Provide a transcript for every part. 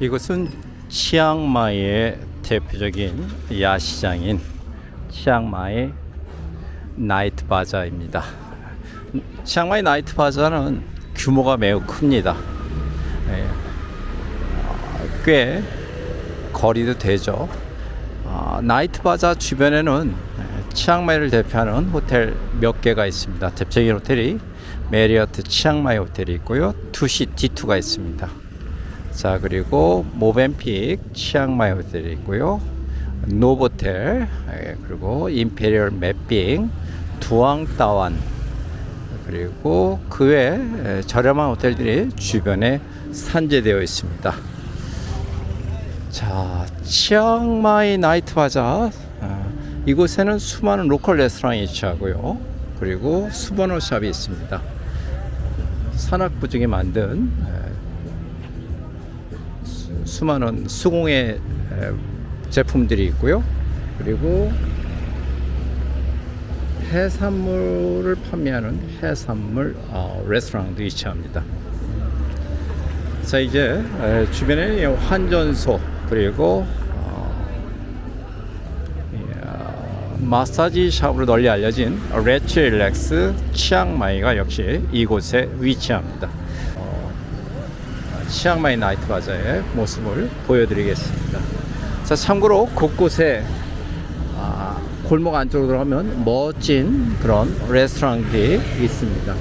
이곳은 치앙마이의 대표적인 야시장인 치앙마이 나이트 바자입니다. 치앙마이 나이트 바자는 규모가 매우 큽니다. 예. 어, 꽤 거리도 되죠. 아, 나이트 바자 주변에는 예, 치앙마이를 대표하는 호텔 몇 개가 있습니다. 대표적인 호텔이 메리어트 치앙마이 호텔이 있고요. 투시 D2가 있습니다. 자 그리고 모벤픽 치앙마이 호텔이 있고요. 노보텔 예, 그리고 임페리얼 맵빙 두앙따완 그리고 그 외 저렴한 호텔들이 주변에 산재되어 있습니다. 자, 치앙마이 나이트 바자. 아, 이곳에는 수많은 로컬 레스토랑이 위치하고요. 그리고 수버너 샵이 있습니다. 산악부 중에 만든 에, 수- 수많은 수공예 에, 제품들이 있고요. 그리고 해산물을 판매하는 해산물 어, 레스토랑도 위치합니다. 자 이제 에, 주변에 환전소 그리고 어, 이, 어, 마사지 샵으로 널리 알려진 레츠 릴렉스 치앙마이가 역시 이곳에 위치합니다. 어, 치앙마이 나이트 바자의 모습을 보여드리겠습니다. 자 참고로 곳곳에 아, 골목 안쪽으로 들어가면 멋진 그런 레스토랑들이 있습니다.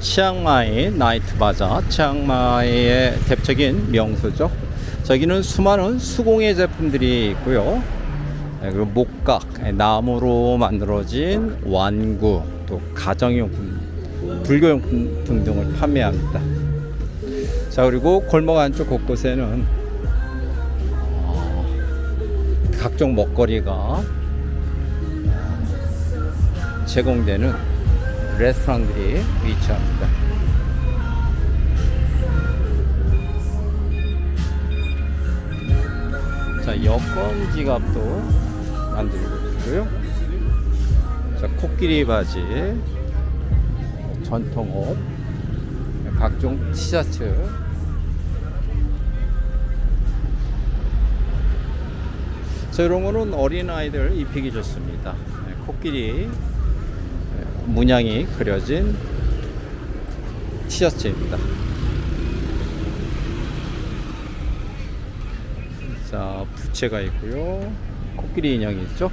치앙마이 나이트 바자, 치앙마이의 대표적인 명소죠. 저기는 수많은 수공예 제품들이 있고요. 네, 그리고 목각, 네, 나무로 만들어진 완구, 또 가정용품, 불교용품 등등을 판매합니다. 자 그리고 골목 안쪽 곳곳에는 어, 각종 먹거리가 제공되는 레스토랑들이 위치합니다. 자, 여권 지갑도 만들고 있고요. 자, 코끼리 바지, 전통 옷, 각종 티셔츠, 자, 이런 거는 어린아이들 입히기 좋습니다. 네, 코끼리 문양이 그려진 티셔츠입니다. 자, 부채가 있고요. 코끼리 인형이 있죠.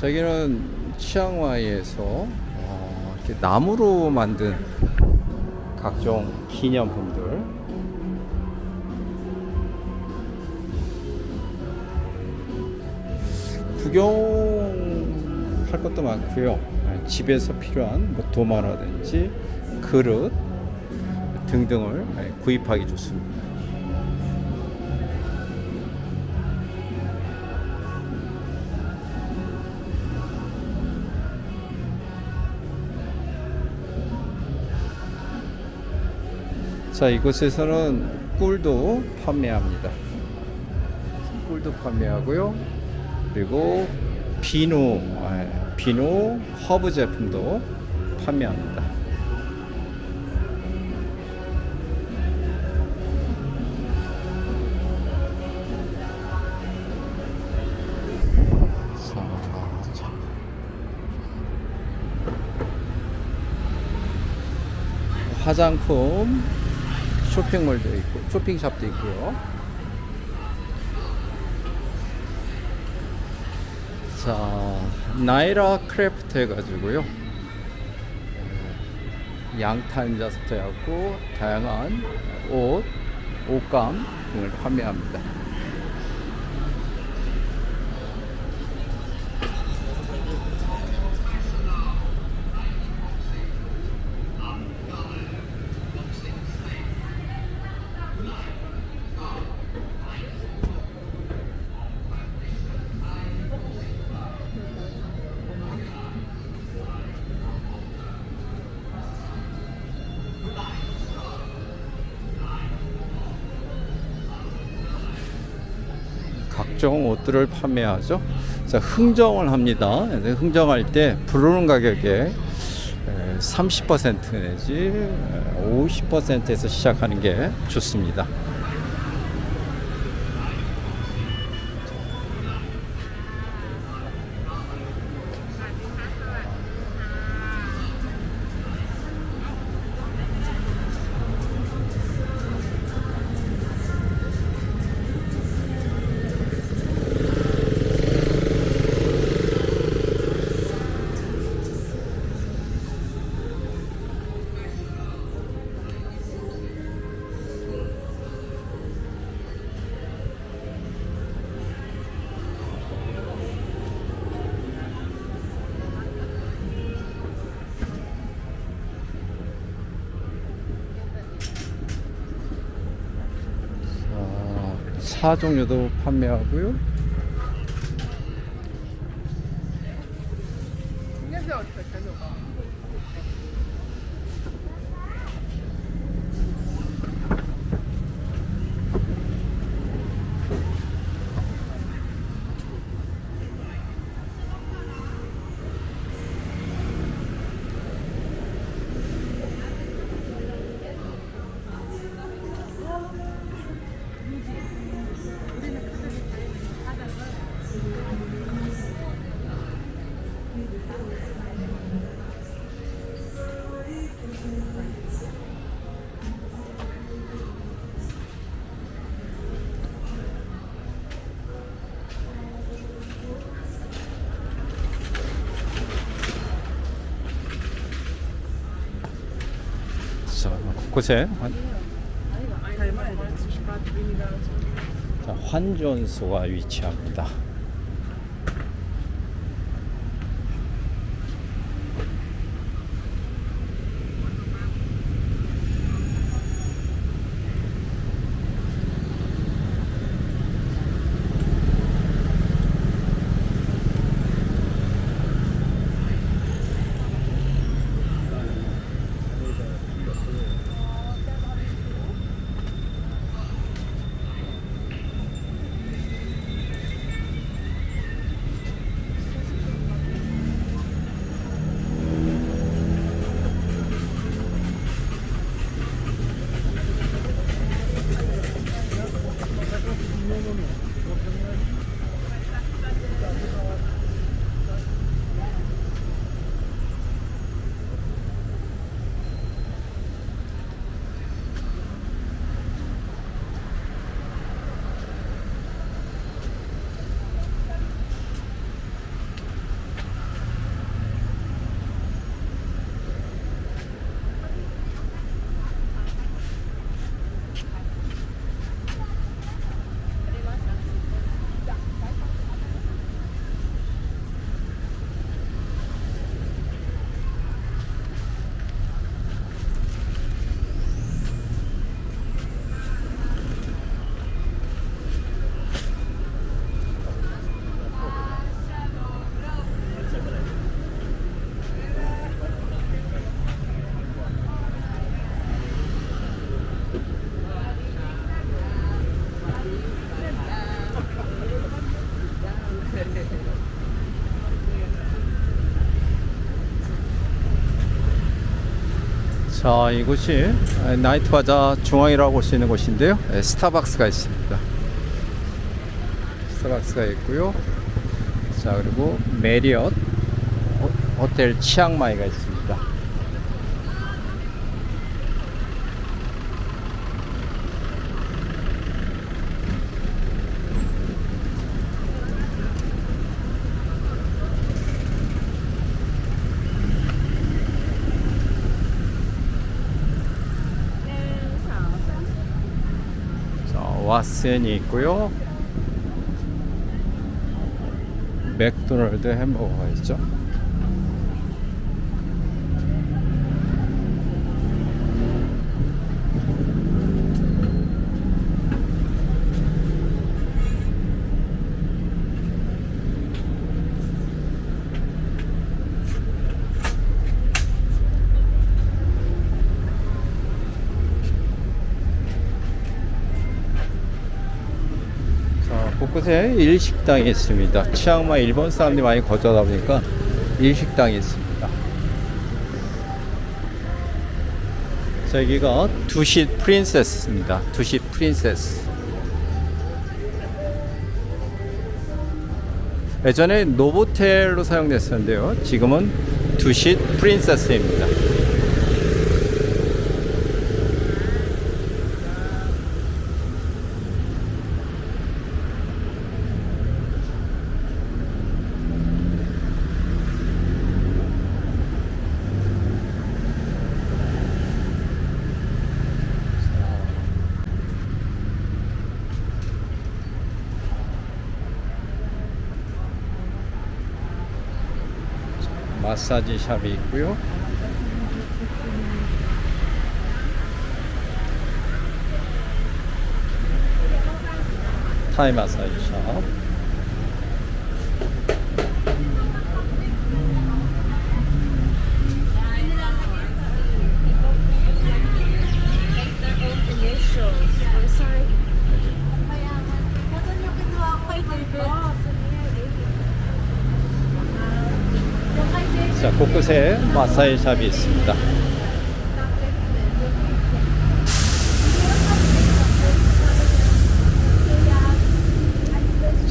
저기는 치앙마이에서 어, 이렇게 나무로 만든 각종 기념품들 구경할 것도 많고요. 네, 집에서 필요한 뭐 도마라든지 그릇 등등을 네, 구입하기 좋습니다. 자 이곳에서는 꿀도 판매합니다. 꿀도 판매하고요. 그리고 비누, 아, 비누 허브 제품도 판매합니다. 화장품 쇼핑몰도 있고 쇼핑샵도 있고요. 자 나이라 크래프트 해가지고요. 양탄 자스도 하고 다양한 옷, 옷감 등을 판매합니다. 옷들을 판매하죠. 자, 흥정을 합니다. 그래서 흥정할 때 부르는 가격에 30% 내지 50%에서 시작하는 게 좋습니다. 차 종류도 판매하고요. 자, 곳곳에 환, 자, 환전소가 위치합니다. 자, 이곳이 나이트 바자 중앙이라고 볼 수 있는 곳인데요. 예, 스타벅스가 있습니다. 스타벅스가 있고요. 자, 그리고 메리엇 호- 호텔 치앙마이가 있습니다. 자, 왓슨이 있고요. 맥도날드 햄버거가 있죠. 곳곳에 일식당이 있습니다. 치앙마이 일본 사람들이 많이 거주하다 보니까 일식당이 있습니다. 자, 여기가 두시 프린세스입니다. 두시 프린세스. 예전에 노보텔로 사용됐었는데요. 지금은 두시 프린세스입니다. 마사지 샵이 있고요. 타이 마사지 샵. 곳곳에 마사지 샵이 있습니다.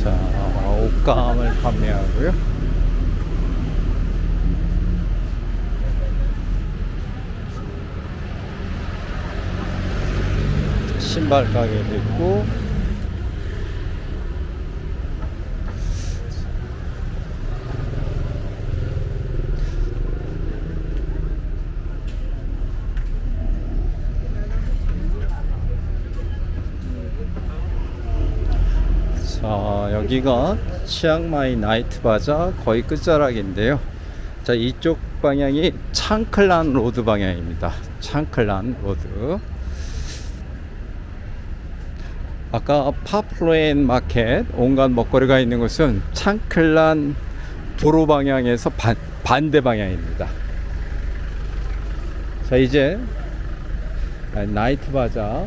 자, 옷감을 판매하고요. 신발 가게도 있고 자 여기가 치앙마이 나이트 바자 거의 끝자락인데요. 자 이쪽 방향이 창클란 로드 방향입니다. 창클란 로드 아까 파플로엔 마켓 온갖 먹거리가 있는 곳은 창클란 도로 방향에서 반, 반대 방향입니다. 자 이제 나이트 바자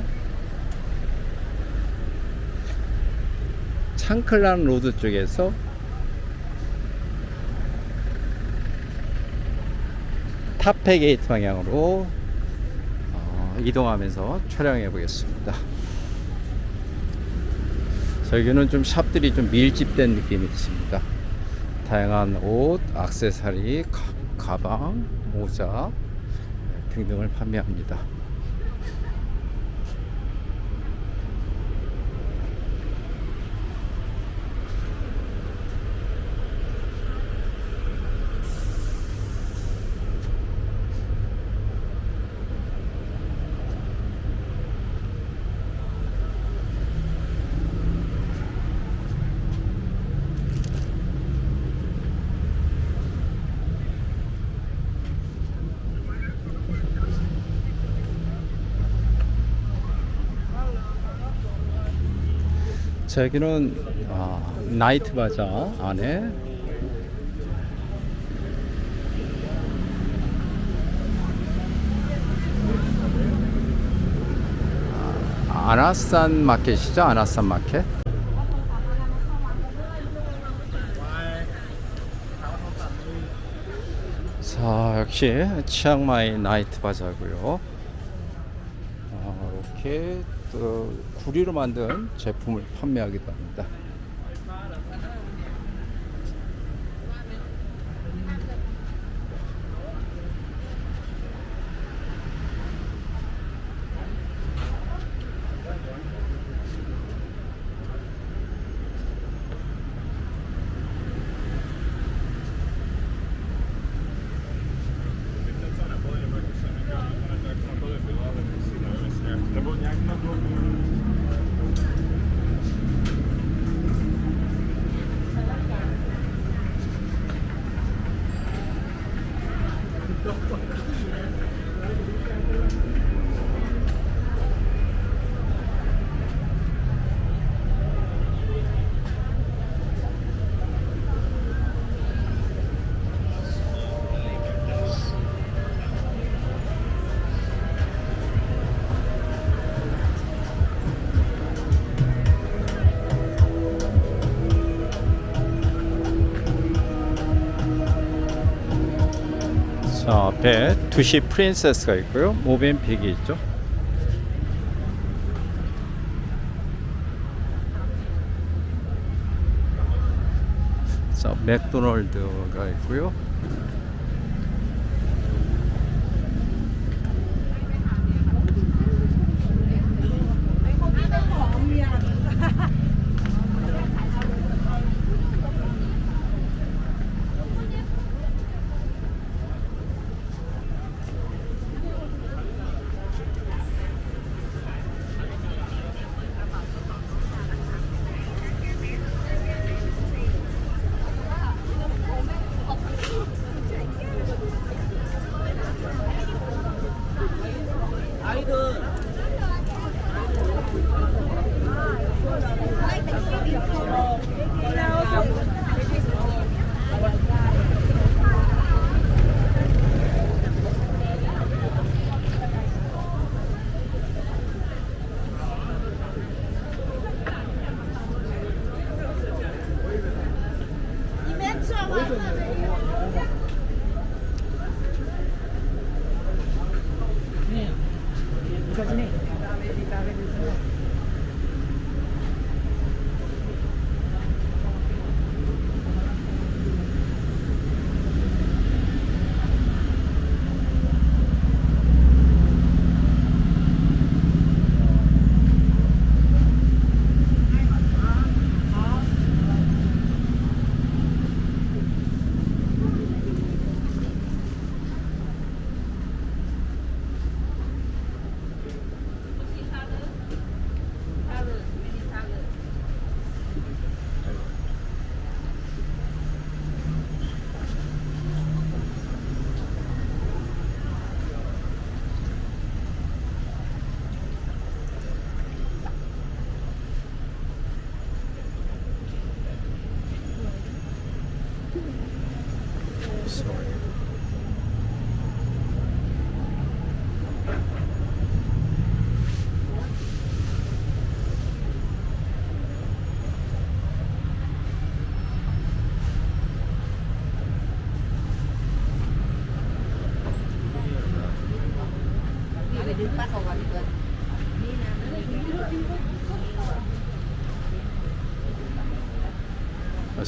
창클란 로드 쪽에서 타페 게이트 방향으로 어, 이동하면서 촬영해 보겠습니다. 여기는 좀 샵들이 좀 밀집된 느낌이 있습니다. 다양한 옷, 액세서리, 가, 가방, 모자 등등을 판매합니다. 자, 여기는 아, 나이트 바자 안에 아, 아나산 마켓이죠? 아나산 마켓. 자, 역시 치앙마이 나이트 바자고요. 아, 이렇게 또 구리로 만든 제품을 판매하기도 합니다. 자, 앞에 두시 프린세스가 있고요. 모벤픽이 있죠. 자, 맥도날드가 있고요.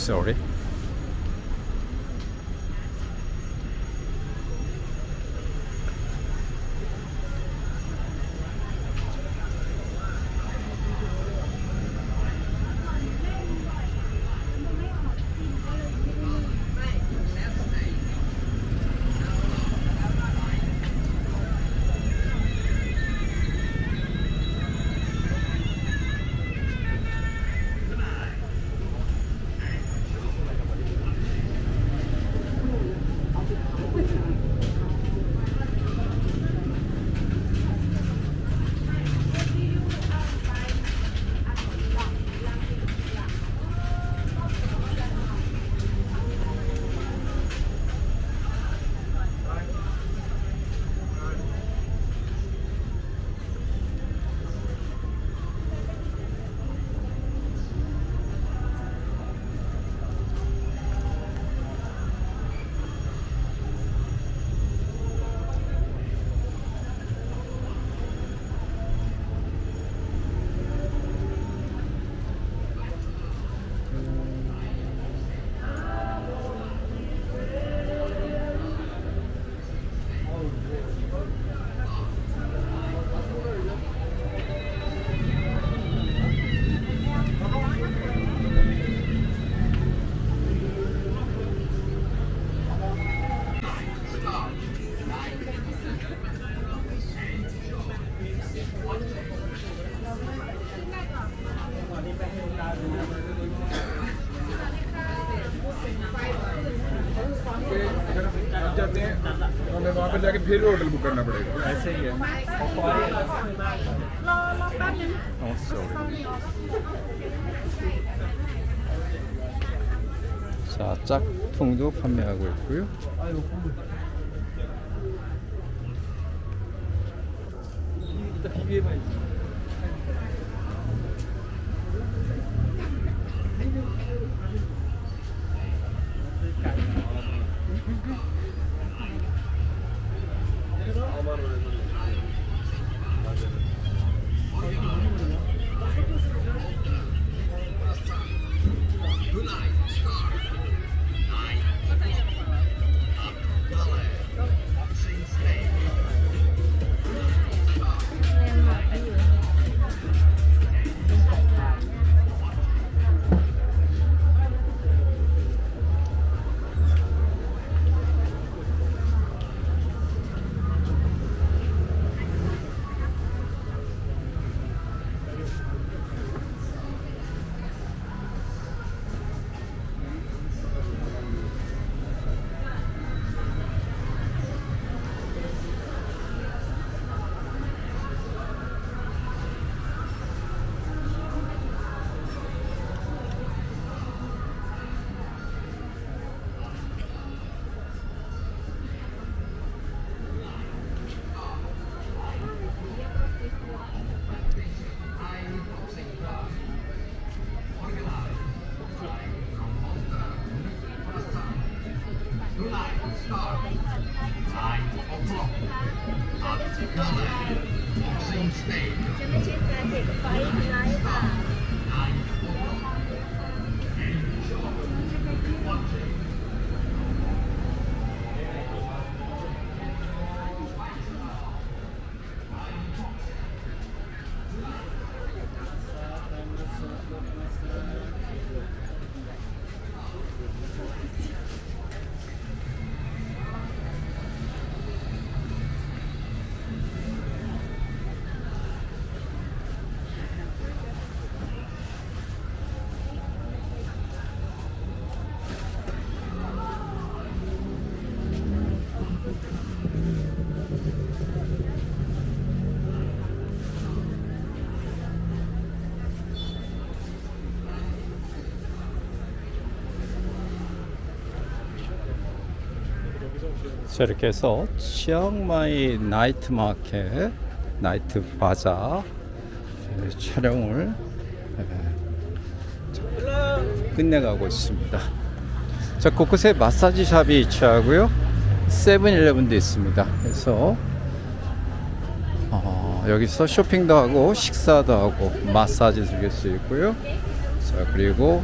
Sorry. हमें वहाँ पर जाके फिर होटल बुक करना पड़ेगा ऐसे ही है. Oh, sorry. 자, 짝퉁도 판매하고 있고요. 자 이렇게 해서 치앙마이 나이트 마켓 나이트 바자 예, 촬영을 예, 자, 끝내가고 있습니다. 자 곳곳에 마사지 샵이 위치하고요? 세븐일레븐도 있습니다. 그래서 어, 여기서 쇼핑도 하고 식사도 하고 마사지 즐길 수 있고요. 자 그리고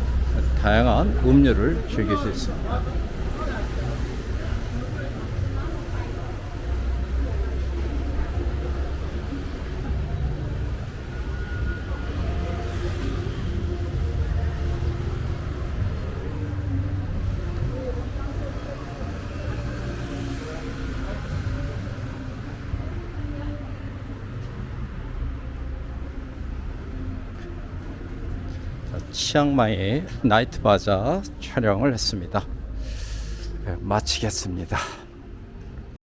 다양한 음료를 즐길 수 있습니다 치앙마이 나이트 바자 촬영을 했습니다. 네, 마치겠습니다.